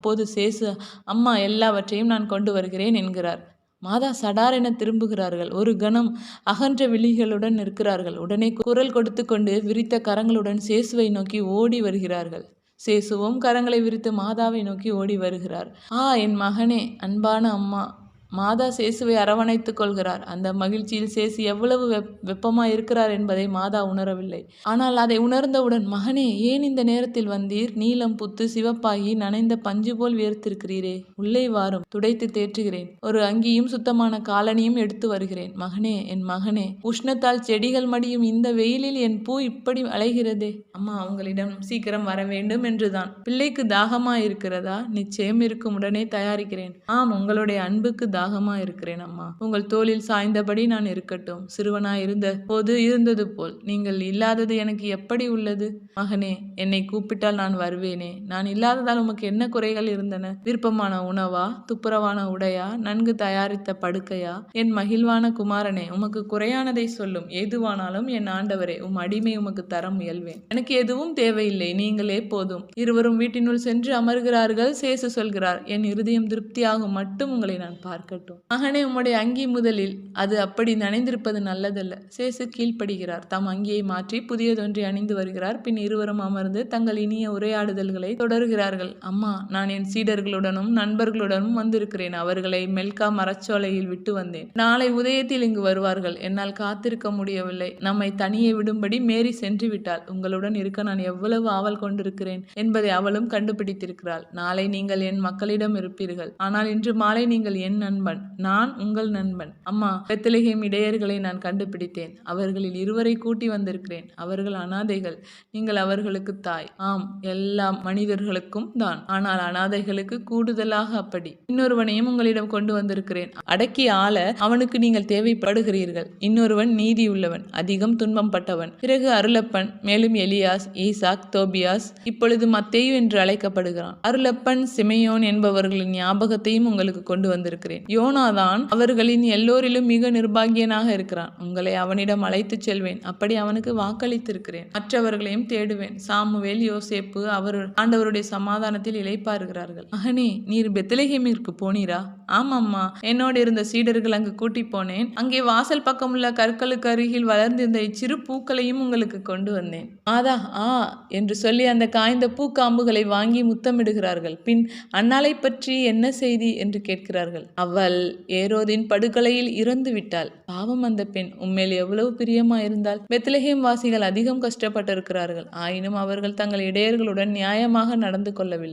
அப்போது சேசு அம்மா எல்லாவற்றையும் நான் கொண்டு வருகிறேன் என்கிறார். மாதா சடாரென திரும்புகிறார்கள். ஒரு கணம் அகன்ற விழிகளுடன் நிற்கிறார்கள். உடனே குரல் கொடுத்து கொண்டு விரித்த கரங்களுடன் சேசுவை நோக்கி ஓடி வருகிறார்கள். சேசுவும் கரங்களை விரித்து மாதாவை நோக்கி ஓடி வருகிறார். ஆ என் மகனே அன்பான அம்மா மாதா சேசுவை அரவணைத்துக் கொள்கிறார். அந்த மகிழ்ச்சியில் சேசு எவ்வளவு வெப் வெப்பமாக இருக்கிறார் என்பதை மாதா உணரவில்லை. ஆனால் அதை உணர்ந்தவுடன் மகனே ஏன் இந்த நேரத்தில் வந்தீர்? நீலம் புத்து சிவப்பாகி நனைந்த பஞ்சு போல் வியர்த்திருக்கிறீரே. உள்ளே வாரும் துடைத்து தேற்றுகிறேன். ஒரு அங்கியும் சுத்தமான காலனியும் எடுத்து வருகிறேன். மகனே என் மகனே உஷ்ணத்தால் செடிகள் மடியும் இந்த வெயிலில் என் பூ இப்படி அலைகிறதே. அம்மா அவங்களிடம் சீக்கிரம் வர வேண்டும் என்றுதான். பிள்ளைக்கு தாகமா இருக்கிறதா நிச்சயம் இருக்கும். உடனே தயாரிக்கிறேன். ஆம் உங்களுடைய அன்புக்கு தாகமா இருக்கிறேன் அம்மா. உங்கள் தோளில் சாய்ந்தபடி நான் இருக்கட்டும். சிறுவனாய் இருந்த போது இருந்தது போல். நீங்கள் இல்லாதது எனக்கு எப்படி உள்ளது? மகனே என்னை கூப்பிட்டால் நான் வருவேனே. நான் இல்லாததால் உமக்கு என்ன குறைகள் இருந்தன? விருப்பமான உணவா? துப்புரவான உடையா? நன்கு தயாரித்த படுக்கையா? என் மகிழ்வான குமாரனே உமக்கு குறையானதை சொல்லும். எதுவானாலும் என் ஆண்டவரே உம் அடிமை உமக்கு தர முயல்வேன். எனக்கு எதுவும் தேவையில்லை. நீங்களே போதும். இருவரும் வீட்டினுள் சென்று அமர்கிறார்கள். சேசு சொல்கிறார் என் இருதயம் திருப்தியாகும். மட்டும் உங்களை நான் பார்க்கட்டும். மகனே உம்முடைய அங்கி முதலில். அது அப்படி நனைந்திருப்பது நல்லதல்ல. சேசு கீழ்ப்படுகிறார். தம் அங்கியை மாற்றி புதியதொன்றை அணிந்து வருகிறார். பின் இருவரும் அமர்ந்து தங்கள் இனிய உரையாடுதல்களை தொடர்கிறார்கள். அம்மா நான் என் சீடர்களுடனும் நண்பர்களுடனும் வந்திருக்கிறேன். அவர்களை மெல்கா மரச்சோலையில் விட்டு வந்தேன். நாளை உதயத்தில் இங்கு வருவார்கள். என்னால் காத்திருக்க முடியவில்லை. நம்மை தனியே விடும்படி மேரி சென்று விட்டாள். உங்களுடன் இருக்க நான் எவ்வளவு ஆவல் கொண்டிருக்கிறேன் என்பதை அவளும் கண்டுபிடித்திருக்கிறாள். நாளை நீங்கள் என் மக்களிடம் இருப்பீர்கள். ஆனால் இன்று மாலை நீங்கள் என் நண்பன். நான் உங்கள் நண்பன். அம்மா பெத்தலகேம் இடையர்களை நான் கண்டுபிடித்தேன். அவர்களில் இருவரை கூட்டி வந்திருக்கிறேன். அவர்கள் அனாதைகள். நீங்கள் அவர்களுக்கு தாய். ஆம் எல்லா மனிதர்களுக்கும் தான். ஆனால் அனாதைகளுக்கு கூடுதலாக அப்படி. இன்னொருவனையும் உங்களிடம் கொண்டு வந்திருக்கிறேன். அடக்கி ஆள அவனுக்கு நீங்கள் தேவைப்படுகிறீர்கள். இன்னொருவன் நீதி உள்ளவன் அதிகம் துன்பம் பட்டவன். பிறகு அருளப்பன் மேலும் எலியாஸ் ஈசாக் தோபியாஸ் இப்பொழுது மத்தேயு என்று அழைக்கப்படுகிறான். அருளப்பன் சிமையோன் என்பவர்களின் ஞாபகத்தையும் உங்களுக்கு கொண்டு வந்திருக்கிறேன். யோனாதான் அவர்களின் எல்லோரிலும் மிக நிர்பாகியனாக இருக்கிறான். உங்களை அவனிடம் அழைத்துச் செல்வேன். அப்படி அவனுக்கு வாக்களித்திருக்கிறேன். மற்றவர்களையும் தேடுவேன். சாமுவேல் யோசேப்பு அவர் ஆண்டவருடைய சமாதானத்தில் இழைப்பாருகிறார்கள் மகனே நீர் பெத்தலகேமிற்கு போனீரா? ஆமாம்மா என்னோடு இருந்த சீடர்கள் அங்கு கூட்டி போனேன். அங்கே வாசல் பக்கமுள்ள கற்களுக்கு அருகில் வளர்ந்திருந்த இச்சிறு பூக்களையும் உங்களுக்கு கொண்டு வந்தேன். மாதா ஆ என்று சொல்லி அந்த காய்ந்த பூக்காம்புகளை வாங்கி முத்தமிடுகிறார்கள். பின் அன்னாலை பற்றி என்ன செய்தி என்று கேட்கிறார்கள். அவள் ஏரோதின் படுகொலையில் இறந்து விட்டாள். பாவம் அந்த பெண் உண்மையில் எவ்வளவு பிரியமா இருந்தால் பெத்லஹேம் வாசிகள் அதிகம் கஷ்டப்பட்டிருக்கிறார்கள். ஆயினும் அவர்கள் தங்கள் இடையர்களுடன் நியாயமாக நடந்து கொள்ளவில்லை.